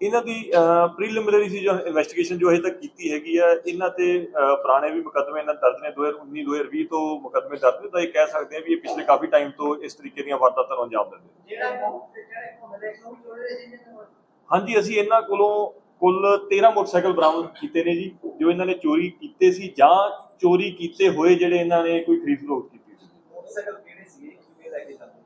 ਇਹਨਾਂ ਦੀ ਪ੍ਰੀਲਿਮਿਨਰੀ ਸੀ ਜੋ ਇਨਵੈਸਟੀਗੇਸ਼ਨ ਜੋ ਅਜੇ ਤੱਕ ਕੀਤੀ ਹੈਗੀ ਆ ਇਹਨਾਂ ਤੇ ਪੁਰਾਣੇ ਵੀ ਮੁਕੱਦਮੇ ਇਹਨਾਂ ਦਰਜ ਨੇ 2019 2020 ਤੋਂ ਮੁਕੱਦਮੇ ਦਰਜ ਨੇ ਤਾਂ ਇਹ ਕਹਿ ਸਕਦੇ ਆ ਵੀ ਇਹ ਪਿਛਲੇ ਕਾਫੀ ਟਾਈਮ ਤੋਂ ਇਸ ਤਰੀਕੇ ਦੀਆਂ ਵਾਰਦਾਤਾਂ ਨੂੰ ਅੰਜਾਮ ਦਿੰਦੇ ਹਾਂਜੀ ਅਸੀਂ ਇਹਨਾਂ ਕੋਲੋਂ ਕੁੱਲ 13 ਮੋਟਰਸਾਈਕਲ ਬਰਾਮਦ ਕੀਤੇ ਨੇ ਜੀ ਜੋ ਇਹਨਾਂ ਨੇ ਚੋਰੀ ਕੀਤੇ ਸੀ ਜਾਂ ਚੋਰੀ ਕੀਤੇ ਹੋਏ ਜਿਹੜੇ ਇਹਨਾਂ ਨੇ ਕੋਈ ਖਰੀਦ ਫਰੋਖਤ ਕੀਤੀ ਸੀ ਮੋਟਰਸਾਈਕਲ ਕਿਹੜੇ ਸੀ ਕਿਵੇਂ ਲੈ ਕੇ ਜਾਂਦੇ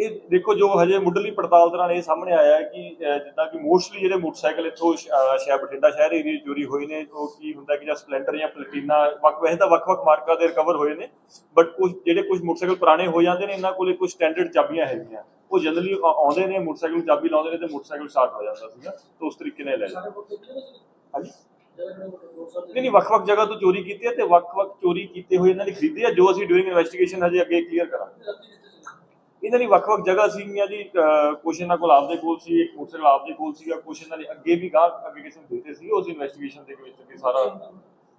ਇਹ ਦੇਖੋ ਜੋ ਹਜੇ ਮੁੱਢਲੀ ਪੜਤਾਲ ਦੌਰਾਨ ਇਹ ਸਾਹਮਣੇ ਆਇਆ ਹੈ ਕਿ ਜਿੱਦਾਂ ਕਿ ਮੋਸਟਲੀ ਜਿਹੜੇ ਮੋਟਰਸਾਈਕਲ ਇੱਥੋਂ ਸ਼ਹਿਰ ਬਠਿੰਡਾ ਸ਼ਹਿਰ ਏਰੀਆ ਚੋਰੀ ਹੋਏ ਨੇ, ਉਹ ਕੀ ਹੁੰਦਾ ਕਿ ਜਾਂ ਸਪਲੈਂਡਰ ਜਾਂ ਪਲਟੀਨਾ ਵੱਖ, ਵੈਸੇ ਤਾਂ ਵੱਖ-ਵੱਖ ਮਾਰਕਾ ਦੇ ਰਿਕਵਰ ਹੋਏ ਨੇ ਬਟ ਕੁਝ ਜਿਹੜੇ ਕੁਝ ਮੋਟਰਸਾਈਕਲ ਪੁਰਾਣੇ ਹੋ ਜਾਂਦੇ ਨੇ, ਇਹਨਾਂ ਕੋਲੇ ਕੁਝ ਸਟੈਂਡਰਡ ਚਾਬੀਆਂ ਹੈਗੀਆਂ। ਉਹ ਜਨਰਲੀ ਆਉਂਦੇ ਨੇ, ਮੋਟਰਸਾਈਕਲ ਨੂੰ ਚਾਬੀ ਲਾਉਂਦੇ ਨੇ ਤੇ ਮੋਟਰਸਾਈਕਲ ਸਟਾਰਟ ਹੋ ਜਾਂਦਾ ਸੀਗਾ, ਤਾਂ ਉਸ ਤਰੀਕੇ ਨਾਲ ਲੈ ਜਾਂਦੇ ਹਾਂਜੀ? ਨਹੀਂ ਨਹੀਂ, ਵੱਖ-ਵੱਖ ਜਗ੍ਹਾ ਤੋਂ ਚੋਰੀ ਕੀਤੀ ਹੈ ਤੇ ਵੱਖ-ਵੱਖ ਚੋਰੀ ਕੀਤੇ ਹੋਏ ਇਹਨਾਂ ਨੇ ਖਰੀਦੇ ਆ, ਜੋ ਅਸੀਂ ਡਿਊਰਿੰਗ ਇਨਵੈਸਟੀਗੇਸ਼ਨ ਹਜੇ ਅੱਗੇ ਕਲੀਅਰ ਕਰਾਂਗੇ। ਇਹਨਾਂ ਦੀ ਵੱਖ-ਵੱਖ ਜਗ੍ਹਾ ਸੀਗੀਆਂ ਜੀ ਕੁਛ ਇਹਨਾਂ ਕੋਲ ਆਪਦੇ ਕੋਲ ਸੀ ਇੱਕ ਮੋਟਰਸਾਈਕਲ ਆਪਦੇ ਕੋਲ ਸੀਗਾ ਕੁਛ ਇਹਨਾਂ ਨੇ ਅੱਗੇ ਵੀ ਗਾਹ ਅੱਗੇ ਕਿਸੇ ਨੂੰ ਦਿੱਤੇ ਸੀ ਉਸ ਇਨਵੈਸਟੀਗੇਸ਼ਨ ਦੇ ਵਿੱਚ ਵੀ ਸਾਰਾ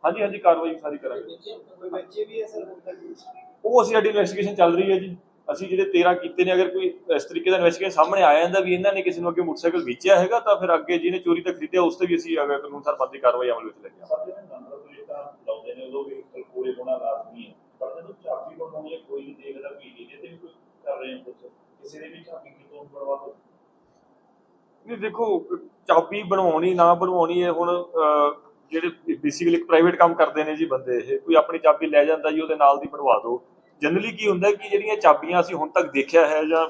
ਹਾਂਜੀ ਹਾਂਜੀ ਕਾਰਵਾਈ ਸਾਰੀ ਕਰਾਂਗੇ। ਕੋਈ ਬੱਚੇ ਵੀ ਹੈ ਸਰ ਉਹ ਅਸੀਂ ਸਾਡੀ ਇਨਵੈਸਟੀਗੇਸ਼ਨ ਚੱਲ ਰਹੀ ਹੈ ਜੀ। ਅਸੀਂ ਜਿਹੜੇ 13 ਕੀਤੇ ਨੇ ਅਗਰ ਕੋਈ ਇਸ ਤਰੀਕੇ ਦਾ ਇਨਵੈਸਟੀਗੇਸ਼ਨ ਸਾਹਮਣੇ ਆਇਆ ਜਾਂਦਾ ਵੀ ਇਹਨਾਂ ਨੇ ਕਿਸੇ ਨੂੰ ਅੱਗੇ ਮੋਟਰਸਾਈਕਲ ਵੇਚਿਆ ਹੈਗਾ ਤਾਂ ਫਿਰ ਅੱਗੇ ਜਿਹਨੇ ਚੋਰੀ ਤਾਂ ਖਰੀਦਿਆ ਉਸ ਤੇ ਵੀ ਅਸੀਂ ਅਗਰ ਕਾਨੂੰਨ ਸਰ ਬੰਦੀ ਕਾਰਵਾਈ ਅਮਲ ਵਿੱਚ ਲੈ ਕੇ ਆਵਾਂਗੇ। ਲਾਉਂਦੇ ਨੇ ਉਦੋਂ ਵੀ ਕੋਲੇ ਹੋਣਾ ਲਾਜ਼ਮੀ ਹੈ। ਪਰ ਜਦੋਂ ਚਾਬੀ ਬਣਾਉਣੀ ਹੈ ਕੋਈ ਨਹੀਂ ਦੇਖਦਾ ਵੀ ਕਰ ਰਹੇ ਹੋ ਕੁਝ ਕਿਸੇ ਦੇ ਵੀ ਚਾਬੀ ਕਿਤੋਂ ਬਣਵਾ ਦੋ। ਨਹੀਂ, ਦੇਖੋ, ਚਾਬੀ ਬਣਵਾਉਣੀ, ਨਾ ਬਣਵਾਉਣੀ ਹੈ ਹੁਣ ਜਿਹੜੇ ਬੇਸਿਕਲੀ ਇੱਕ ਪ੍ਰਾਈਵੇਟ ਕੰਮ ਕਰਦੇ ਨੇ ਜੀ ਬੰਦੇ ਇਹ। ਕੋਈ ਆਪਣੀ ਚਾਬੀ ਲੈ ਜਾਂਦਾ ਜੀ, ਉਹਦੇ ਨਾਲ ਦੀ ਬਣਵਾ ਦਿਓ ਜਨਰਲੀ ਕੀ ਹੁੰਦਾ ਕਿ ਜਿਹੜੀਆਂ ਚਾਬੀਆਂ ਅਸੀਂ ਹੁਣ ਤੱਕ ਦੇਖਿਆ ਹੈ ਜਾਂ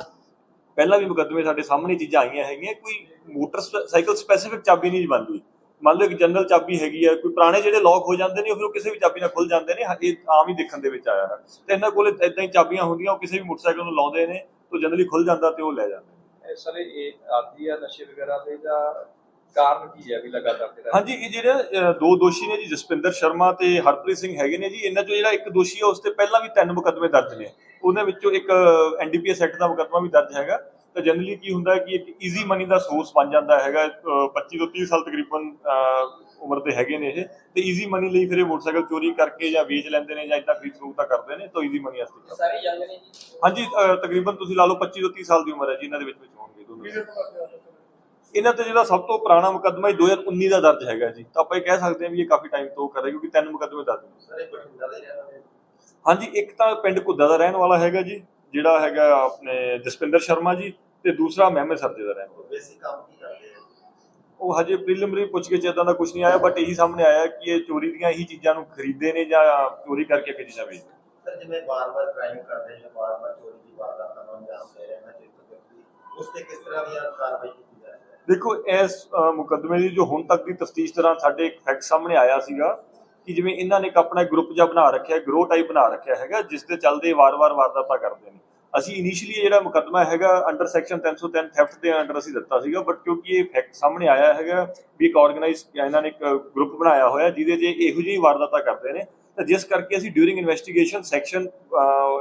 ਪਹਿਲਾਂ ਵੀ ਮੁਕੱਦਮੇ ਸਾਡੇ ਸਾਹਮਣੇ ਚੀਜ਼ਾਂ ਆਈਆਂ ਹੈਗੀਆਂ, ਕੋਈ ਮੋਟਰਸਾਈਕਲ ਸਪੈਸੀਫਿਕ ਚਾਬੀ ਨਹੀਂ ਬਣਦੀ। ਮੰਨ ਲਓ ਇੱਕ ਜਨਰਲ ਚਾਬੀ ਹੈਗੀ ਹੈ ਕੋਈ ਪੁਰਾਣੇ ਜਿਹੜੇ ਲੌਕ ਹੋ ਜਾਂਦੇ ਨੇ ਉਹ ਫਿਰ ਉਹ ਕਿਸੇ ਵੀ ਚਾਬੀ ਨਾਲ ਖੁੱਲ ਜਾਂਦੇ ਨੇ ਇਹ ਆਮ ਹੀ ਦੇਖਣ ਦੇ ਵਿੱਚ ਆਇਆ ਹੈ। ਤੇ ਇਹਨਾਂ ਕੋਲ ਇਦਾਂ ਹੀ ਚਾਬੀਆਂ ਹੁੰਦੀਆਂ ਉਹ ਕਿਸੇ ਵੀ ਮੋਟਰਸਾਈਕਲ ਨੂੰ ਲਾਉਂਦੇ ਨੇ ਤਾਂ ਜਨਰਲੀ ਖੁੱਲ ਜਾਂਦਾ ਤੇ ਉਹ ਲੈ ਜਾਂਦੇ ਨੇ। ਸਰ ਇਹ ਆਦੀ ਆ ਨਸ਼ੇ ਵਗੈਰਾ ਦੇ ਦਾ ਕਾਰਨ ਕੀ ਹੈ ਵੀ ਲਗਾਤਾਰ ਜਿਹੜਾ ਹਾਂਜੀ ਇਹ ਜਿਹੜੇ ਦੋ ਦੋਸ਼ੀ ਨੇ ਜੀ ਜਸਪਿੰਦਰ ਸ਼ਰਮਾ ਤੇ ਹਰਪ੍ਰੀਤ ਸਿੰਘ ਹੈਗੇ ਨੇ ਜੀ ਇਹਨਾਂ ਚੋਂ ਜਿਹੜਾ ਇੱਕ ਦੋਸ਼ੀ ਹੈ ਉਸ ਤੇ ਪਹਿਲਾਂ ਵੀ ਤਿੰਨ ਮੁਕੱਦਮੇ ਦਰਜ ਨੇ। ਉਹਨਾਂ ਵਿੱਚੋਂ ਇੱਕ ਐਨਡੀਪੀਐਸ ਐਕਟ ਦਾ ਮੁਕੱਦਮਾ ਵੀ ਦਰਜ ਹੈਗਾ। ਤਾਂ ਜਨਰਲੀ ਕੀ ਹੁੰਦਾ ਹੈ ਕਿ ਇੱਕ ਈਜ਼ੀ ਮਨੀ ਦਾ ਸੋਰਸ ਬਣ ਜਾਂਦਾ ਹੈਗਾ ਅਹ, 25 ਤੋਂ 30 ਸਾਲ ਤਕਰੀਬਨ ਉਮਰ ਦੇ ਹੈਗੇ ਨੇ ਇਹ ਤੇ ਈਜ਼ੀ ਮਨੀ ਲਈ ਫਿਰ ਇਹ ਮੋਟਰਸਾਈਕਲ ਚੋਰੀ ਕਰਕੇ ਜਾਂ ਵੇਚ ਲੈਂਦੇ ਨੇ ਜਾਂ ਇਦਾਂ ਖਰੀਦ ਫਰੋਖਤ ਕਰਦੇ ਨੇ ਤਾਂ ਈਜ਼ੀ ਮਨੀ ਵਾਸਤੇ। ਸਾਰੇ ਯੰਗ ਨੇ ਜੀ? ਹਾਂਜੀ ਤਕਰੀਬਨ ਤੁਸੀਂ ਲਾ ਲਓ 25 ਤੋਂ 30 ਸਾਲ ਦੀ ਉਮਰ ਹੈ ਜੀ ਇਹਨਾਂ ਦੇ ਵਿੱਚ ਵਿੱਚ ਹੋਣਗੇ ਦੋਨੋਂ। ਇਹਨਾਂ ਤੇ ਜਿਹੜਾ ਸਭ ਤੋਂ ਪੁਰਾਣਾ ਮੁਕੱਦਮਾ ਹੀ 2019 ਦਾ ਦਰਜ ਹੈਗਾ ਜੀ। ਤਾਂ ਆਪਾਂ ਇਹ ਕਹਿ ਸਕਦੇ ਹਾਂ ਵੀ ਇਹ ਕਾਫੀ ਟਾਈਮ ਤੋਂ ਕਰ ਰਿਹਾ ਕਿਉਂਕਿ ਤਿੰਨ ਮੁਕੱਦਮੇ ਦਰਜ ਨੇ। ਸਰ ਬਠਿੰਡਾ ਦੇ ਰਹਿਣ ਵਾਲੇ ਹਾਂਜੀ ਇੱਕ ਤਾਂ ਪਿੰਡ ਘੁੱਦਾ ਦਾ ਰਹਿਣ ਵਾਲਾ ਹੈਗਾ ਜੀ ਜਿਹੜਾ ਹੈਗਾ ਆਪਣੇ ਜਸਪਿੰਦਰ ਸ਼ਰਮਾ ਜੀ ਤੇ ਦੂਸਰਾ ਮਹਿਮਦ ਰਹਿਣ ਵਾਲਾ। ਬੇਸਿਕ ਕੰਮ ਕੀ ਕਰਦੇ ਆ? ਉਹ ਹਜੇ ਪ੍ਰੀਲਿਮਿਨਰੀ ਪੁੱਛ ਕੇ ਇਦਾਂ ਦਾ ਕੁਝ ਨਹੀਂ ਆਇਆ ਬਟ ਇਹੀ ਸਾਹਮਣੇ ਆਇਆ ਕਿ ਇਹ ਚੋਰੀ ਦੀਆਂ ਹੀ ਚੀਜ਼ਾਂ ਨੂੰ ਖਰੀਦਦੇ ਨੇ ਜਾਂ ਚੋਰੀ ਕਰਕੇ ਚੀਜ਼ਾਂ ਵੇਚਦੇ। ਸਰ ਜਿਵੇਂ ਬਾਰ-ਬਾਰ ਕ੍ਰਾਈਮ ਕਰਦੇ ਨੇ ਬਾਰ-ਬਾਰ ਚੋਰੀ ਦੀ ਵਾਰਦਾਤਾਂ ਨੂੰ ਅੰਜਾਮ ਦੇ ਰਹੇ ਨੇ ਉਸ ਤੇ ਕਿਸ ਤਰ੍ਹਾਂ ਦੀ ਕਾਰਵਾਈ ਕੀਤੀ ਜਾ ਰਹੀ ਹੈ? ਦੇਖੋ ਇਸ ਮੁਕੱਦਮੇ ਦੀ ਜੋ ਹੁਣ ਤੱਕ ਦੀ ਤਫਤੀਸ਼ ਦੌਰਾਨ ਸਾਡੇ ਇੱਕ ਫੈਕਟ ਸਾਹਮਣੇ ਆਇਆ ਸੀਗਾ ਕਿ ਜਿਵੇਂ ਇਹਨਾਂ ਨੇ ਇੱਕ ਆਪਣਾ ਗਰੁੱਪ ਜਿਹਾ ਬਣਾ ਰੱਖਿਆ ਗਰੋ ਟਾਈਪ ਬਣਾ ਰੱਖਿਆ ਹੈਗਾ ਜਿਸ ਦੇ ਚੱਲਦੇ ਵਾਰ-ਵਾਰ ਵਾਰਦਾਤਾਂ ਕਰਦੇ ਨੇ। ਅਸੀਂ ਇਨੀਸ਼ੀਅਲੀ ਜਿਹੜਾ ਮੁਕੱਦਮਾ ਹੈਗਾ ਅੰਡਰ ਸੈਕਸ਼ਨ 303 ਥੈਫਟ ਦੇ ਅੰਡਰ ਅਸੀਂ ਦਿੱਤਾ ਸੀਗਾ ਬਟ ਕਿਉਂਕਿ ਇਹ ਫੈਕਟ ਸਾਹਮਣੇ ਆਇਆ ਹੈਗਾ ਵੀ ਇੱਕ ਆਰਗੇਨਾਈਜ਼ ਇਹਨਾਂ ਨੇ ਇੱਕ ਗਰੁੱਪ ਬਣਾਇਆ ਹੋਇਆ, ਜਿਹਦੇ 'ਚ ਇਹੋ ਜਿਹੀ ਵਾਰਦਾਤਾਂ ਕਰਦੇ ਨੇ। ਤਾਂ ਜਿਸ ਕਰਕੇ ਅਸੀਂ ਡਿਊਰਿੰਗ ਇਨਵੈਸਟੀਗੇਸ਼ਨ ਸੈਕਸ਼ਨ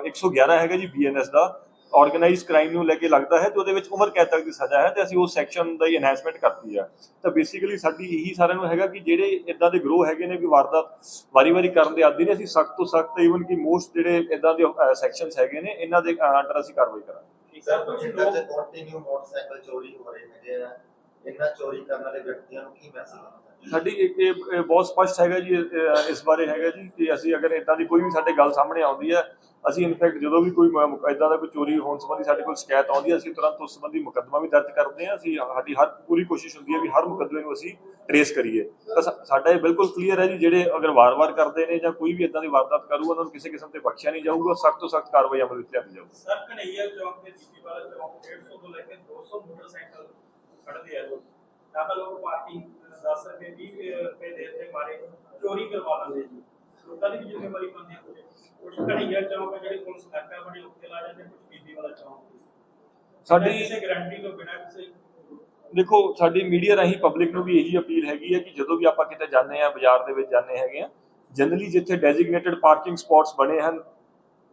111 ਹੈਗਾ ਜੀ ਬੀਐਨਐਸ ਦਾ ਆਰਗੇਨਾਈਜ਼ਡ ਕ੍ਰਾਈਮ ਨੂੰ ਲੈ ਕੇ ਲੱਗਦਾ ਹੈ ਤੇ ਉਹਦੇ ਵਿੱਚ ਉਮਰ ਕੈਦ ਤੱਕ ਦੀ ਸਜ਼ਾ ਹੈ ਤੇ ਅਸੀਂ ਉਸ ਸੈਕਸ਼ਨ ਦਾ ਹੀ ਐਨਹਾਂਸਮੈਂਟ ਕਰਤੀ ਆ। ਤਾਂ ਬੇਸਿਕਲੀ ਸਾਡੀ ਇਹੀ ਸਾਰਿਆਂ ਨੂੰ ਹੈਗਾ ਕਿ ਜਿਹੜੇ ਇਦਾਂ ਦੇ ਗਰੋਹ ਹੈਗੇ ਨੇ ਵੀ ਵਾਰਦਾਤ ਵਾਰੀ-ਵਾਰੀ ਕਰਨ ਦੇ ਆਦੀ ਨੇ ਅਸੀਂ ਸਖਤ ਤੋਂ ਸਖਤ ਈਵਨ ਕਿ ਮੋਸਟ ਜਿਹੜੇ ਇਦਾਂ ਦੇ ਸੈਕਸ਼ਨਸ ਹੈਗੇ ਨੇ ਇਹਨਾਂ ਦੇ ਅੰਡਰ ਅਸੀਂ ਕਾਰਵਾਈ ਕਰਾਂਗੇ। ਸਰ ਬਠਿੰਡਾ 'ਚ ਕੰਟੀਨਿਊ ਮੋਟਰਸਾਈਕਲ ਚੋਰੀ ਹੋ ਰਹੇ ਹੈਗੇ ਆ। ਇਹਨਾਂ ਚੋਰੀ ਕਰਨ ਵਾਲੇ ਵਿਅਕਤੀਆਂ ਨੂੰ ਕੀ ਮੈਸੇਜ ਦੇਣਾ ਸਾਡੀ ਇੱਕ ਬਹੁਤ ਸਪਸ਼ਟ ਹੈਗਾ ਜੀ ਇਸ ਬਾਰੇ ਹੈਗਾ ਜੀ ਕਿ ਅਸੀਂ ਅਗਰ ਇਦਾਂ ਦੀ ਕੋਈ ਵੀ ਸਾਡੇ ਗੱਲ ਸਾਹਮਣੇ ਆਉਂਦੀ ਹੈ ਅਸੀਂ ਇਨਫੈਕਟ ਜਦੋਂ ਵੀ ਕੋਈ ਇਦਾਂ ਦਾ ਕੋਈ ਚੋਰੀ ਹੋਣ ਸੰਬੰਧੀ ਸਾਡੇ ਕੋਲ ਸ਼ਿਕਾਇਤ ਆਉਂਦੀ ਹੈ, ਅਸੀਂ ਤੁਰੰਤ ਉਸ ਸੰਬੰਧੀ ਮੁਕੱਦਮਾ ਵੀ ਦਰਜ ਕਰਦੇ ਹਾਂ, ਅਸੀਂ ਸਾਡੀ ਹਰ, ਪੂਰੀ ਕੋਸ਼ਿਸ਼ ਹੁੰਦੀ ਹੈ ਵੀ ਹਰ ਮੁਕੱਦਮੇ ਨੂੰ ਅਸੀਂ ਟਰੇਸ ਕਰੀਏ। ਤਾਂ ਸਾ- ਸਾਡਾ ਇਹ ਬਿਲਕੁਲ ਕਲੀਅਰ ਹੈ ਜੀ, ਜਿਹੜੇ ਅਗਰ ਵਾਰ-ਵਾਰ ਕਰਦੇ ਨੇ ਜਾਂ ਕੋਈ ਵੀ ਇਦਾਂ ਦੀ ਵਾਰਦਾਤ ਕਰੂ, ਉਹਨਾਂ ਨੂੰ ਕਿਸੇ ਕਿਸਮ ਤੇ ਬਖਸ਼ਿਆ ਨਹੀਂ ਜਾਊਗਾ, ਸਖਤ ਤੋਂ ਸਖਤ ਕਾਰਵਾਈ ਅਮਲ ਵਿੱਚ ਲਿਆਂਦੀ ਜਾਊਗੀ। ਸਰ, ਕਨਈਆ ਚੌਕ ਤੇ ਬੀਬੀ ਵਾਲਾ ਚੌਕ 150 ਤੋਂ ਲੈ ਕੇ 200 ਮੋਟਰਸਾਈਕਲ ਖੜਦੇ ਆ ਲੋਕ। ਤਾਂ ਲੋਕ ਪਾਰਕਿੰਗ 10 ਰੁਪਏ 20 ਰੁਪਏ ਦੇ ਦੇ ਮਾਰੇ, ਚੋਰੀ ਕਰਵਾ ਲੈਂਦੇ ਜੀ। ਲੋਕਾਂ ਦੀ ਵੀ ਜ਼ਿੰਮੇਵਾਰੀ ਬਣਦੀ ਹੈ। ਕੁਝ ਕਨਈਆ ਚੌਕ ਹੈ ਜਿਹੜੇ ਪੁਲਿਸ ਨਾਕਾ ਬੜੇ ਉੱਤੇ ਲਾ ਜਾਂਦੇ ਕੁਝ ਬੀਬੀ ਵਾਲਾ ਚੌਕ ਸਾਡੀ ਕਿਸੇ ਗਾਰੰਟੀ ਤੋਂ ਬਿਨਾਂ ਕਿਸੇ ਦੇਖੋ ਸਾਡੀ ਮੀਡੀਆ ਰਾਹੀਂ ਪਬਲਿਕ ਨੂੰ ਵੀ ਇਹੀ ਅਪੀਲ ਹੈਗੀ ਹੈ ਕਿ ਜਦੋਂ ਵੀ ਆਪਾਂ ਕਿਤੇ ਜਾਂਦੇ ਆ ਬਾਜ਼ਾਰ ਦੇ ਵਿੱਚ ਜਾਂਦੇ ਹੈਗੇ ਆ ਜਨਰਲੀ ਜਿੱਥੇ ਡੈਜ਼ਿਗਨੇਟਿਡ ਪਾਰਕਿੰਗ ਸਪੌਟਸ ਬਣੇ ਹਨ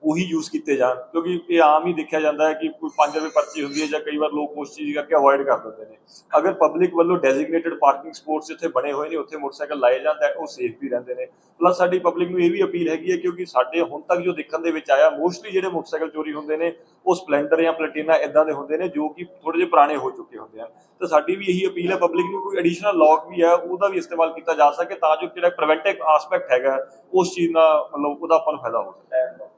ਉਹੀ ਯੂਜ਼ ਕੀਤੇ ਜਾਣ, ਕਿਉਂਕਿ ਇਹ ਆਮ ਹੀ ਦੇਖਿਆ ਜਾਂਦਾ ਹੈ ਕਿ ਕੋਈ 5 ਰੁਪਏ ਪਰਚੀ ਹੁੰਦੀ ਹੈ ਜਾਂ ਕਈ ਵਾਰ ਲੋਕ ਉਸ ਚੀਜ਼ ਕਰਕੇ ਅਵੋਇਡ ਕਰ ਦਿੰਦੇ ਨੇ। ਅਗਰ ਪਬਲਿਕ ਵੱਲੋਂ ਡੈਜ਼ਿਗਨੇਟਿਡ ਪਾਰਕਿੰਗ ਸਪੋਟਸ ਜਿੱਥੇ ਬਣੇ ਹੋਏ ਨੇ, ਉੱਥੇ ਮੋਟਰਸਾਈਕਲ ਲਾਏ ਜਾਂਦਾ ਹੈ ਉਹ ਸੇਫ ਵੀ ਰਹਿੰਦੇ ਨੇ। ਪਲੱਸ ਸਾਡੀ ਪਬਲਿਕ ਨੂੰ ਇਹ ਵੀ ਅਪੀਲ ਹੈਗੀ ਹੈ ਕਿਉਂਕਿ ਸਾਡੇ ਹੁਣ ਤੱਕ ਜੋ ਦੇਖਣ ਦੇ ਵਿੱਚ ਆਇਆ ਮੋਸਟਲੀ ਜਿਹੜੇ ਮੋਟਰਸਾਈਕਲ ਚੋਰੀ ਹੁੰਦੇ ਨੇ, ਉਹ ਸਪਲੈਂਡਰ ਜਾਂ ਪਲੈਟੀਨਾ ਇਦਾਂ ਦੇ ਹੁੰਦੇ ਨੇ ਜੋ ਕਿ ਥੋੜੇ ਜਿਹੇ ਪੁਰਾਣੇ ਹੋ ਚੁੱਕੇ ਹੁੰਦੇ ਹਨ। ਤਾਂ ਸਾਡੀ ਵੀ ਇਹੀ ਅਪੀਲ ਹੈ ਪਬਲਿਕ ਨੂੰ ਕੋਈ ਐਡੀਸ਼ਨਲ ਲੌਕ ਵੀ ਹੈ, ਉਹਦਾ ਵੀ ਇਸਤੇਮਾਲ ਕੀਤਾ ਜਾ ਸਕੇ ਤਾਂ ਜੋ ਜਿਹੜਾ ਪ੍ਰੀਵੈਂਟਿਵ ਆਸਪੈਕਟ ਹੈਗਾ, ਉਸ ਚੀਜ਼ ਨਾਲ ਮਤਲਬ ਉਹਦਾ ਆਪਾਂ ਨੂੰ ਫਾਇਦਾ ਹੋ ਸਕੇ।